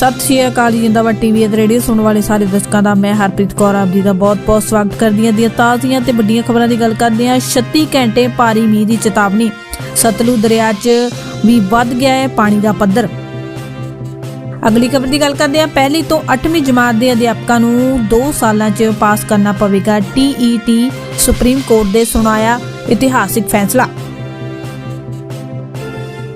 ਸਤਿ ਸ਼੍ਰੀ ਅਕਾਲ ਜਿੰਦਾਬਾਦ ਟੀਵੀ ਅਤੇ ਰੇਡੀਓ ਸੁਣਨ ਵਾਲੇ ਸਾਰੇ ਦਰਸ਼ਕਾਂ ਦਾ, ਮੈਂ ਹਰਪ੍ਰੀਤ ਕੌਰ ਆਪ ਜੀ ਦਾ ਬਹੁਤ-ਬਹੁਤ ਸਵਾਗਤ ਕਰਦੀ ਹਾਂ। ਦੀਆਂ ਤਾਜ਼ੀਆਂ ਤੇ ਵੱਡੀਆਂ ਖਬਰਾਂ ਦੀ ਗੱਲ ਕਰਦੇ ਹਾਂ। 36 ਘੰਟੇ ਭਾਰੀ ਮੀਂਹ ਦੀ ਚੇਤਾਵਨੀ। ਸਤਲੁਜ ਦਰਿਆ 'ਚ ਵੀ ਵੱਧ ਗਿਆ ਹੈ ਪਾਣੀ ਦਾ ਪੱਧਰ। ਅਗਲੀ ਖਬਰ ਦੀ ਗੱਲ ਕਰਦੇ ਹਾਂ। ਪਹਿਲੀ ਤੋਂ 8ਵੀਂ ਜਮਾਤ ਦੇ ਅਧਿਆਪਕਾਂ ਨੂੰ 2 ਸਾਲਾਂ 'ਚ ਪਾਸ ਕਰਨਾ ਪਵੇਗਾ। ਟੀਈਟੀ ਸੁਪਰੀਮ ਕੋਰਟ ਦੇ ਸੁਣਾਇਆ ਇਤਿਹਾਸਿਕ ਫੈਸਲਾ।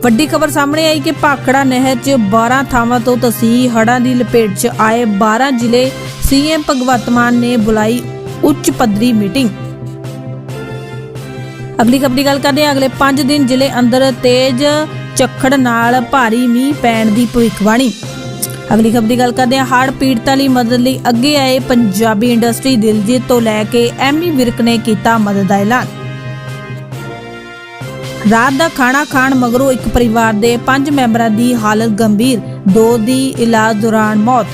ਵੱਡੀ ਖਬਰ ਸਾਹਮਣੇ ਆਈ ਕਿ ਭਾਖੜਾ ਨਹਿਰ 'ਚ 12 ਥਾਵਾਂ ਤੋਂ ਤਸੀ ਹੜਾਂ ਦੀ ਲਪੇਟ 'ਚ ਆਏ 12 ਜ਼ਿਲ੍ਹੇ ਸੀਐਮ ਭਗਵੰਤ ਮਾਨ ਨੇ ਬੁਲਾਈ ਉੱਚ ਪੱਧਰੀ ਮੀਟਿੰਗ। ਅਗਲੀ ਖਬਰ ਦੀ ਗੱਲ ਕਰਦੇ ਹਾਂ। ਅਗਲੇ 5 ਦਿਨ ਜ਼ਿਲ੍ਹੇ ਅੰਦਰ ਤੇਜ਼ ਚੱਖੜ ਨਾਲ ਭਾਰੀ ਮੀਂਹ ਪੈਣ ਦੀ ਭਵਿੱਖਬਾਣੀ। ਅਗਲੀ ਖਬਰ ਦੀ ਗੱਲ ਕਰਦੇ ਹਾਂ। ਹੜ੍ਹ ਪੀੜਤਾਂ ਲਈ ਮਦਦ ਲਈ ਅੱਗੇ ਆਏ ਪੰਜਾਬੀ ਇੰਡਸਟਰੀ ਦਿਲਜੀਤ ਤੋਂ ਲੈ ਕੇ ਐਮੀ ਵਿਰਕ ਨੇ ਕੀਤਾ ਮਦਦ ਦਾ ਐਲਾਨ। ਰਾਤ ਦਾ ਖਾਣਾ ਖਾਣ ਮਗਰੋਂ ਇੱਕ ਪਰਿਵਾਰ ਦੇ 5 ਮੈਂਬਰਾਂ ਦੀ ਹਾਲਤ ਗੰਭੀਰ, ਦੋ ਦੀ ਇਲਾਜ ਦੌਰਾਨ ਮੌਤ।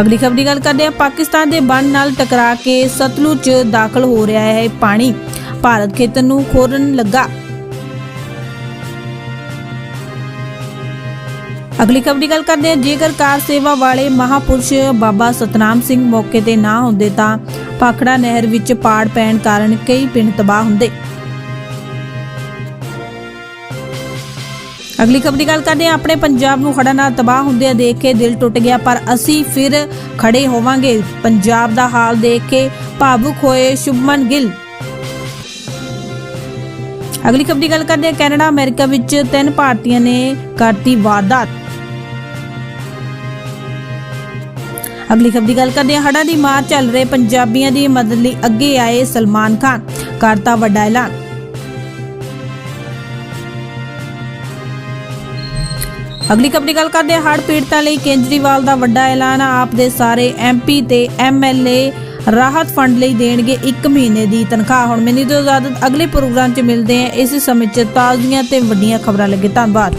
ਅਗਲੀ ਖਬਰ ਦੀ ਗੱਲ ਕਰਦੇ ਹਾਂ, ਪਾਕਿਸਤਾਨ ਦੇ ਬੰਨ ਨਾਲ ਟਕਰਾ ਕੇ ਸਤਲੁਜ 'ਚ ਦਾਖਲ ਹੋ ਰਿਹਾ ਹੈ ਪਾਣੀ। ਭਾਰਤ ਖੇਤਰ ਨੂੰ ਖੋਰਨ ਲੱਗਾ। ਅਗਲੀ ਖਬਰ ਦੀ ਗੱਲ ਕਰਦੇ ਹਾਂ। ਜੇਕਰ ਕਾਰ ਸੇਵਾ ਵਾਲੇ ਮਹਾਪੁਰਸ਼ ਬਾਬਾ ਸਤਨਾਮ ਸਿੰਘ ਮੌਕੇ ਤੇ ਨਾ ਹੁੰਦੇ ਤਾਂ ਪਾਖੜਾ ਨਹਿਰ ਵਿੱਚ ਪਾੜ ਪੈਣ ਕਾਰਨ ਕਈ ਪਿੰਡ ਤਬਾਹ ਹੁੰਦੇ। ਅਗਲੀ ਖਬਰ ਦੀ ਗੱਲ ਕਰਦੇ ਹਾਂ। ਆਪਣੇ ਪੰਜਾਬ ਨੂੰ ਖੜਾ ਨਾਲ ਤਬਾਹ ਹੁੰਦਿਆਂ ਦੇਖ ਕੇ ਦਿਲ ਟੁੱਟ ਗਿਆ, ਪਰ ਅਸੀਂ ਫਿਰ ਖੜੇ ਹੋਵਾਂਗੇ। ਪੰਜਾਬ ਦਾ ਹਾਲ ਦੇਖ ਕੇ ਭਾਵੁਕ ਹੋਏ ਸ਼ੁਭਮਨ ਗਿੱਲ। ਅਗਲੀ ਖਬਰ ਦੀ ਗੱਲ ਕਰਦੇ ਹਾਂ। ਕੈਨੇਡਾ, ਅਮਰੀਕਾ ਵਿੱਚ ਤਿੰਨ ਭਾਰਤੀਆਂ ਨੇ ਕਰਤੀ ਵਾਰਦਾਤ। ਅਗਲੀ ਖਬਰ ਦੀ ਗੱਲ ਕਰਦੇ ਹਾਂ। ਹੜ੍ਹਾਂ ਦੀ ਮਾਰ ਚੱਲ ਰਹੇ ਪੰਜਾਬੀਆਂ ਦੀ ਮਦਦ ਲਈ ਅੱਗੇ ਆਏ ਸਲਮਾਨ ਖਾਨ। ਕਰਤਾ ਵੱਡਾ ਐਲਾਨ। ਅਗਲੀ ਖਬਰ ਦੀ ਗੱਲ ਕਰਦੇ ਹਾਂ। ਹੜ੍ਹ ਪੀੜਤਾਂ ਲਈ ਕੇਜਰੀਵਾਲ ਦਾ ਵੱਡਾ ਐਲਾਨ। ਆਪ ਦੇ ਸਾਰੇ ਐਮਪੀ ਤੇ ਐਮਐਲਏ ਰਾਹਤ ਫੰਡ ਲਈ ਦੇਣਗੇ 1 ਮਹੀਨੇ ਦੀ ਤਨਖਾਹ। ਹੁਣ ਮੈਨੂੰ ਤੋਂ ਇਜਾਜ਼ਤ ਅਗਲੇ ਪ੍ਰੋਗਰਾਮ 'ਚ ਮਿਲਦੇ ਆ ਇਸੇ ਸਮੇਂ 'ਚ ਤਾਜ਼ੀਆਂ ਤੇ ਵੱਡੀਆਂ ਖਬਰਾਂ ਲੱਗੇ। ਧੰਨਵਾਦ।